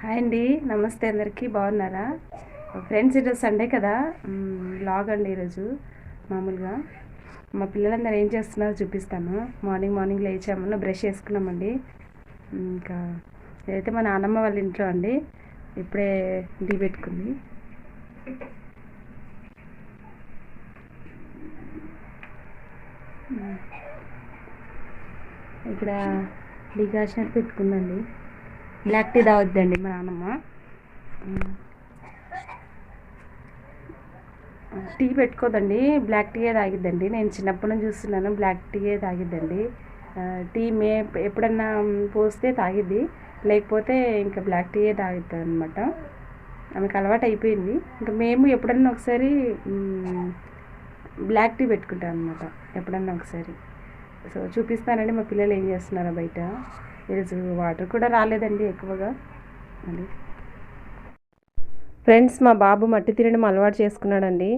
Hi అండి. నమస్తే అందరికీ. బాగున్నారా? ఫ్రెండ్స్ ఈరోజు సండే కదా. బ్లాగ్ అండి ఈరోజు మామూలుగా. మా పిల్లలందరూ ఏం చేస్తున్నారో చూపిస్తాను. Morning morning లేచాము. బ్రష్ చేసుకున్నామండి. ఇంకా ఇదైతే మా నాన్నమ్మ వాళ్ళ ఇంట్లో అండి ఇప్పుడే డీ పెట్టుకుంది. ఇక్కడ డికాషన్ పెట్టుకుందండి. బ్లాక్ టీ తాగొద్దండి మా నాన్నమ్మ. టీ పెట్టుకోదండి బ్లాక్ టీయే తాగిద్దండి. నేను చిన్నప్పటి నుంచి చూస్తున్నాను బ్లాక్ టీయే తాగిద్దండి. టీ మే ఎప్పుడన్నా పోస్తే తాగిద్ది. లేకపోతే ఇంకా బ్లాక్ టీయే తాగిద్ది అనమాట ఆమెకు అలవాటు అయిపోయింది. ఇంకా మేము ఎప్పుడన్నా ఒకసారి బ్లాక్ టీ పెట్టుకుంటాం అనమాట ఎప్పుడన్నా ఒకసారి. సో చూపిస్తానండి మా పిల్లలు ఏం చేస్తున్నారో బయట. ఈరోజు వాటర్ కూడా రాలేదండి ఎక్కువగా. అది. ఫ్రెండ్స్ మా బాబు మట్టి తినడం అలవాటు చేసుకున్నాడండి.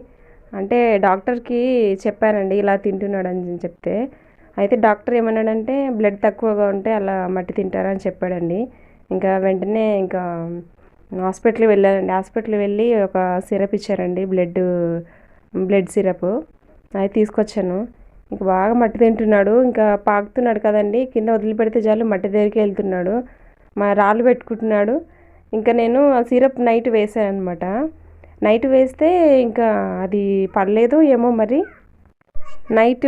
అంటే డాక్టర్కి చెప్పానండి ఇలా తింటున్నాడు అని చెప్తే. అయితే డాక్టర్ ఏమన్నాడంటే బ్లడ్ తక్కువగా ఉంటే అలా మట్టి తింటారని చెప్పాడండి. ఇంకా వెంటనే ఇంకా హాస్పిటల్కి వెళ్ళానండి. హాస్పిటల్కి వెళ్ళి ఒక సిరప్ ఇచ్చారండి బ్లడ్ బ్లడ్ సిరప్. అది తీసుకొచ్చాను. ఇంకా బాగా మట్టి తింటున్నాడు. ఇంకా పాకుతున్నాడు కదండి. కింద వదిలిపెడితే చాలు మట్టి దగ్గరికి వెళ్తున్నాడు. మా రాళ్ళు పెట్టుకుంటున్నాడు. ఇంకా నేను ఆ సిరప్ నైట్ వేసాను అనమాట నైట్ వేస్తే ఇంకా అది పడలేదు ఏమో మరి. నైట్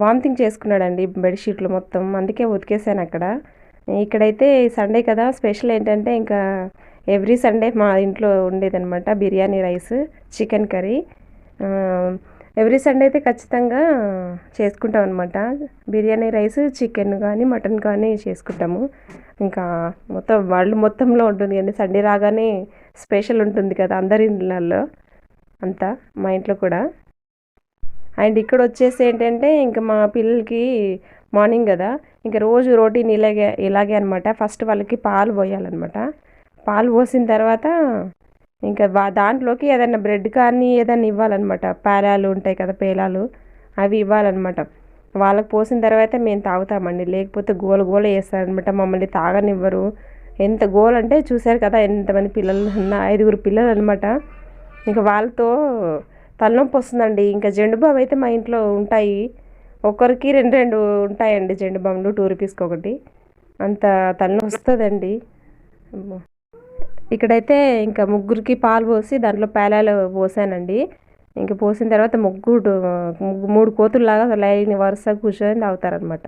వామిటింగ్ చేసుకున్నాడండి బెడ్షీట్లు మొత్తం. అందుకే ఉతికేసాను అక్కడ. ఇక్కడైతే సండే కదా. స్పెషల్ ఏంటంటే ఇంకా ఎవ్రీ సండే మా ఇంట్లో ఉండేదనమాట biryani rice chicken curry. Every Sunday అయితే ఖచ్చితంగా చేసుకుంటాం అనమాట బిర్యానీ రైస్ చికెన్ కానీ మటన్ కానీ చేసుకుంటాము. ఇంకా మొత్తం వాళ్ళు మొత్తంలో ఉంటుంది కానీ సండే రాగానే స్పెషల్ ఉంటుంది కదా అందరి ఇళ్ళల్లో అంతా మా ఇంట్లో కూడా. అండ్ ఇక్కడ వచ్చేసి ఏంటంటే ఇంకా మా పిల్లలకి మార్నింగ్ కదా. ఇంకా రోజు రోటీన్ ఇలాగే ఇలాగే అనమాట ఫస్ట్ వాళ్ళకి పాలు పోయాలన్నమాట. పాలు పోసిన తర్వాత ఇంకా వా- దాంట్లోకి ఏదైనా బ్రెడ్ కానీ ఏదైనా ఇవ్వాలన్నమాట. పేలాలు ఉంటాయి కదా పేలాలు. అవి ఇవ్వాలన్నమాట. వాళ్ళకి పోసిన తర్వాత మేము తాగుతామండి. లేకపోతే గోల గోల వేస్తారనమాట మమ్మల్ని తాగనివ్వరు. ఎంత గోల అంటే చూశారు కదా ఎంతమంది పిల్లలు ఉన్న ఐదుగురు పిల్లలు అనమాట ఇంకా వాళ్ళతో తలనొప్పి వస్తుందండి. ఇంకా జెండు బామ్ అయితే మా ఇంట్లో ఉంటాయి. ఒక్కరికి రెండు రెండు ఉంటాయండి జెండు బామ్లు టూ రూపీస్కి ఒకటి. అంత తలనొప్పి వస్తుందండి. ఇక్కడైతే ఇంకా ముగ్గురికి పాలు పోసి దాంట్లో పేలాలు పోసానండి. ఇంకా పోసిన తర్వాత ముగ్గురు మూడు కోతుల్లాగా లైన్ వరుసగా కూర్చొని తాగుతారనమాట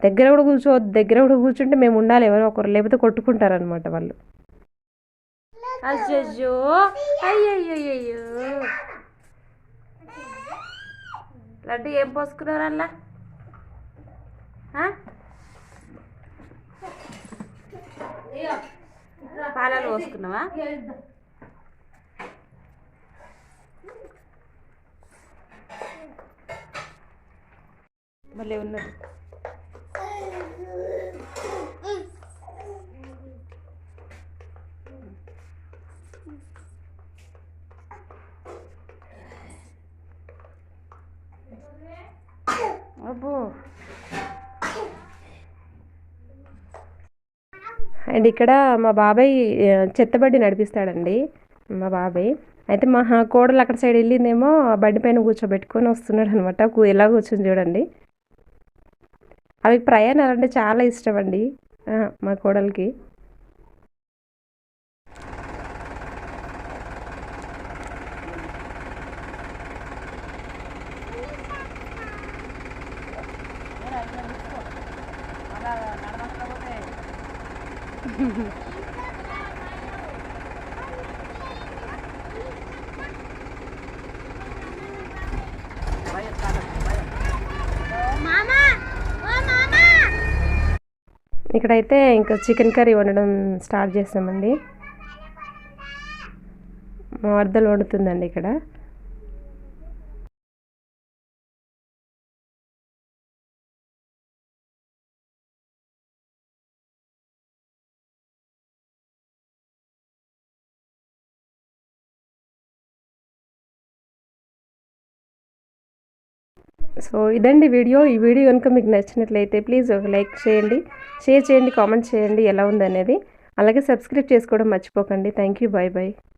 దగ్గర కూడా కూర్చో దగ్గర కూడా కూర్చుంటే మేము ఉండాలి ఎవరో ఒకరు లేకపోతే కొట్టుకుంటారనమాట వాళ్ళు. అయ్యయ్యో అయ్యయ్యో లడ్డు ఏం పోసుకున్నారు అలా పాలాలు పోసుకున్నావా? మళ్ళీ ఉన్నది. అబ్బో. అండ్ ఇక్కడ మా బాబాయ్ చెత్తబడి నడిపిస్తాడండి మా బాబాయ్. అయితే మా కోడలు అక్కడ సైడ్ వెళ్ళిందేమో ఆ బండి పైన కూర్చోబెట్టుకొని వస్తున్నాడు అనమాట ఎలా కూర్చొని చూడండి. అవి ప్రయాణాలు అంటే చాలా ఇష్టం అండి మా కోడలికి. ఇక్కడైతే ఇంకా చికెన్ కర్రీ వండడం స్టార్ట్ చేసామండి. మా వరదలు వండుతుందండి ఇక్కడ. సో ఇదండి వీడియో. ఈ వీడియో కనుక మీకు నచ్చినట్లయితే ప్లీజ్ ఒక లైక్ చేయండి. షేర్ చేయండి కామెంట్ చేయండి ఎలా ఉందనేది. అలాగే సబ్స్క్రైబ్ చేసుకోవడం మర్చిపోకండి. Thank you bye bye